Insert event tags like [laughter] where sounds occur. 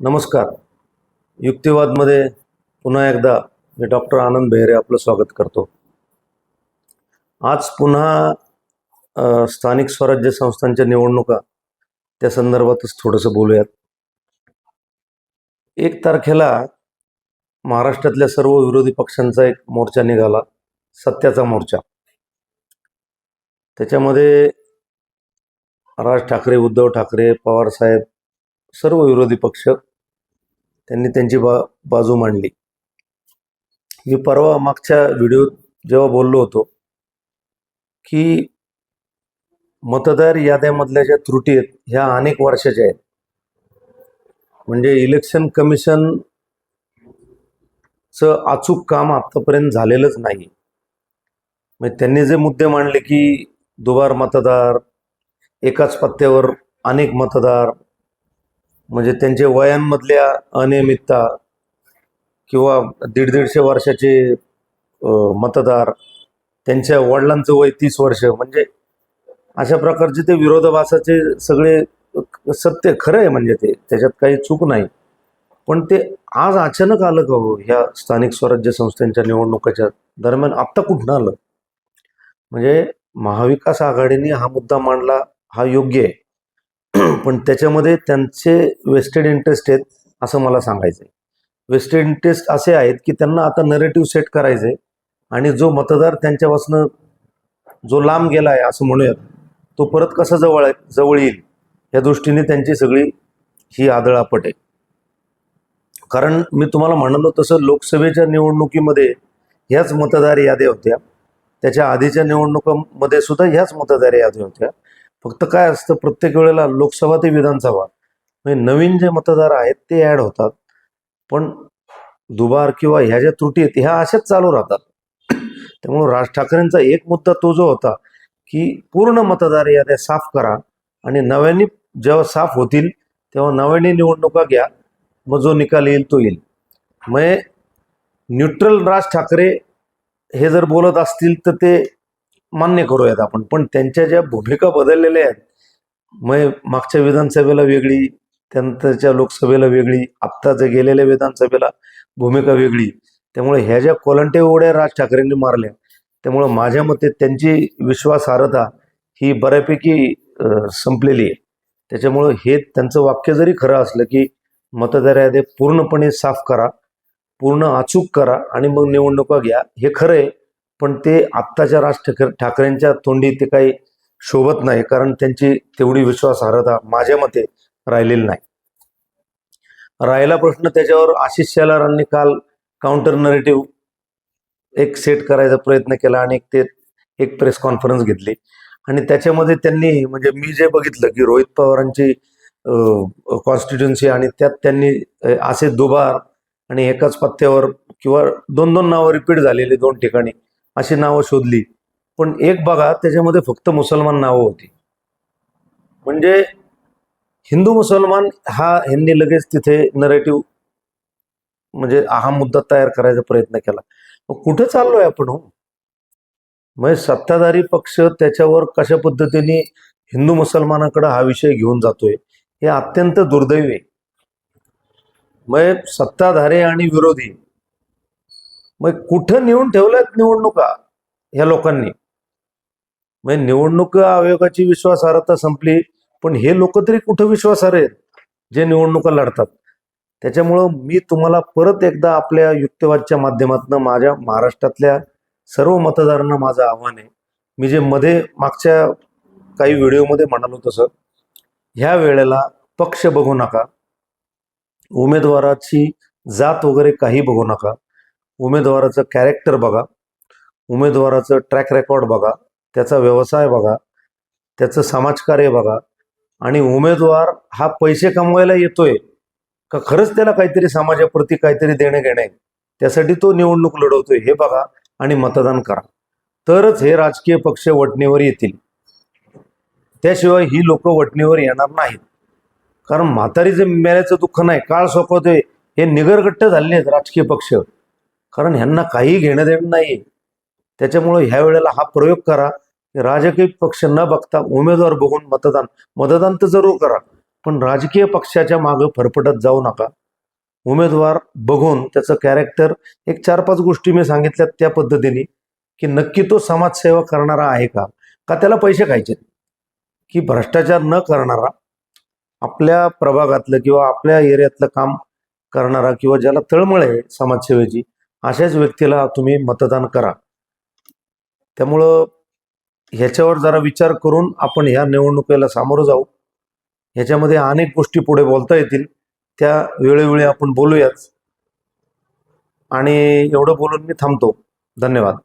नमस्कार. युक्तिवादमध्ये पुन्हा एकदा मी डॉक्टर आनंद बेहरे आपलं स्वागत करतो. आज पुन्हा स्थानिक स्वराज्य संस्थांच्या निवडणुका त्या संदर्भातच थोडंसं बोलूयात. एक तारखेला महाराष्ट्रातल्या सर्व विरोधी पक्षांचा एक मोर्चा निघाला सत्याचा मोर्चा. त्याच्यामध्ये राज ठाकरे उद्धव ठाकरे पवारसाहेब सर्व विरोधी पक्ष त्यांनी त्यांची बा बाजू मांडली. मी परवा मागच्या व्हिडिओत जेव्हा बोललो होतो की मतदार याद्यामधल्या ज्या त्रुटी आहेत ह्या अनेक वर्षाच्या आहेत. म्हणजे इलेक्शन कमिशनचं अचूक काम आत्तापर्यंत झालेलंच नाही. म्हणजे त्यांनी जे मुद्दे मांडले की दुबार मतदार एकाच पत्त्यावर अनेक मतदार म्हणजे त्यांच्या वयांमधल्या अनियमितता किंवा दीड दीडशे वर्षाचे मतदार त्यांच्या वडिलांचं वय तीस वर्ष म्हणजे अशा प्रकारचे ते विरोधाभासाचे सगळे सत्य खरं आहे म्हणजे ते. त्याच्यात काही चूक नाही. पण ते आज अचानक आलं का हो ह्या स्थानिक स्वराज्य संस्थांच्या निवडणुकाच्या दरम्यान? आत्ता कुठं आलं? म्हणजे महाविकास आघाडीने हा मुद्दा मांडला हा योग्य आहे. [clears throat] पण त्याच्यामध्ये त्यांचे वेस्टेड इंटरेस्ट आहेत असं मला सांगायचं आहे वेस्टेड इंटरेस्ट असे आहेत की त्यांना आता नरेटिव्ह सेट करायचे आणि जो मतदार त्यांच्यापासून जो लांब गेला आहे असं म्हणूयात तो परत कसा जवळ आहे जवळ येईल या दृष्टीने त्यांची सगळी ही आदळापट आहे. कारण मी तुम्हाला म्हणालो तसं लोकसभेच्या निवडणुकीमध्ये ह्याच मतदार याद्या होत्या. त्याच्या आधीच्या निवडणुकामध्ये सुद्धा ह्याच मतदार याद्या होत्या. फक्त काय असतं प्रत्येक वेळेला लोकसभा ते विधानसभा. म्हणजे नवीन जे मतदार आहेत ते ॲड होतात. पण दुबार किंवा ह्या ज्या त्रुटी आहेत ह्या अशाच चालू राहतात. त्यामुळं राज ठाकरेंचा एक मुद्दा तो जो होता की पूर्ण मतदार याद्या साफ करा आणि नव्याने जेव्हा साफ होतील तेव्हा नव्याने निवडणुका घ्या. मग जो निकाल येईल तो येईल. मग न्यूट्रल राज ठाकरे हे जर बोलत असतील तर ते मान्य करूयात आपण. पण त्यांच्या ज्या भूमिका बदललेल्या आहेत मग मागच्या विधानसभेला वेगळी त्यानंतरच्या लोकसभेला वेगळी आत्ता जे गेलेल्या विधानसभेला भूमिका वेगळी. त्यामुळे ह्या ज्या कोलंटे उड्या राज ठाकरेंनी मारल्या त्यामुळं माझ्या मते त्यांची विश्वासार्हता ही बऱ्यापैकी संपलेली आहे. त्याच्यामुळं हे त्यांचं वाक्य जरी खरं असलं की मतदार यादी पूर्णपणे साफ करा पूर्ण अचूक करा आणि मग निवडणुका घ्या. हे खरं आहे. पण ते आत्ताच्या राज ठाकरे ठाकरेंच्या तोंडी ते काही शोभत नाही कारण त्यांची तेवढी विश्वासार्हता माझ्या मते राहिलेली नाही. राहिला प्रश्न त्याच्यावर आशिष शेलारांनी काल काउंटर नरेटिव्ह एक सेट करायचा प्रयत्न केला आणि ते एक प्रेस कॉन्फरन्स घेतली. आणि त्याच्यामध्ये त्यांनी म्हणजे मी जे बघितलं की रोहित पवारांची कॉन्स्टिट्युन्सी आणि त्यात त्यांनी असे दुबार आणि एकाच पत्त्यावर किंवा दोन दोन नावं रिपीट झालेली दोन ठिकाणी. अशी नावं शोधली. पण एक बघा त्याच्यामध्ये फक्त मुसलमान नावं होती. म्हणजे हिंदू मुसलमान हा ह्यांनी लगेच तिथे नरेटिव्ह म्हणजे हा मुद्दा तयार करायचा प्रयत्न केला. मग कुठे चाललोय आपण हो? म्हणजे सत्ताधारी पक्ष त्याच्यावर कशा पद्धतीने हिंदू मुसलमानाकडे हा विषय घेऊन जातोय हे अत्यंत दुर्दैवी आहे. मग सत्ताधारी आणि विरोधी मग कुठं नेऊन ठेवल्यात निवडणुका ह्या लोकांनी? म्हणजे निवडणूक आयोगाची विश्वासार्हता संपली पण हे लोक तरी कुठं विश्वासार्ह आहेत? जे निवडणुका लढतात. त्याच्यामुळं मी तुम्हाला परत एकदा आपल्या युक्तिवादच्या माध्यमातून माझ्या महाराष्ट्रातल्या सर्व मतदारांना माझं आव्हान आहे. मी जे मध्ये मागच्या काही व्हिडिओमध्ये म्हणालो तसं ह्या वेळेला पक्ष बघू नका. उमेदवाराची जात वगैरे काही बघू नका. उमेदवाराचं कॅरेक्टर बघा. उमेदवाराचं ट्रॅक रेकॉर्ड बघा. त्याचा व्यवसाय बघा. त्याचं समाजकार्य बघा. आणि उमेदवार हा पैसे कमवायला येतोय का खरंच त्याला काहीतरी समाजाप्रती काहीतरी देणं घेणं आहे? त्यासाठी तो निवडणूक लढवतोय. हे बघा आणि मतदान करा. तरच हे राजकीय पक्ष वटणीवर येतील. त्याशिवाय ही लोक वटणीवर येणार नाहीत. कारण म्हातारीचं मेल्याचं दुःख नाही. काळ सोपवतोय हे निगरगट्ट झाले आहेत राजकीय पक्ष. कारण ह्यांना काही घेणं देणं नाही. त्याच्यामुळं ह्या वेळेला हा प्रयोग करा. की राजकीय पक्ष न बघता उमेदवार बघून मतदान मतदान तर जरूर करा. पण राजकीय पक्षाच्या मागं फरफटत जाऊ नका. उमेदवार बघून त्याचं कॅरेक्टर एक चार पाच गोष्टी मी सांगितल्यात त्या पद्धतीने की नक्की तो समाजसेवा करणारा आहे का? का त्याला पैसे खायचे? की भ्रष्टाचार न करणारा आपल्या प्रभागातलं किंवा आपल्या एरियातलं काम करणारा किंवा ज्याला तळमळ आहे समाजसेवेची अशाच व्यक्तीला तुम्ही मतदान करा. त्यामुळं ह्याच्यावर जरा विचार करून आपण ह्या निवडणुकीला सामोरं जाऊ. ह्याच्यामध्ये अनेक गोष्टी पुढे बोलता येतील. त्या वेळोवेळी आपण बोलूयाच. आणि एवढं बोलून मी थांबतो. धन्यवाद.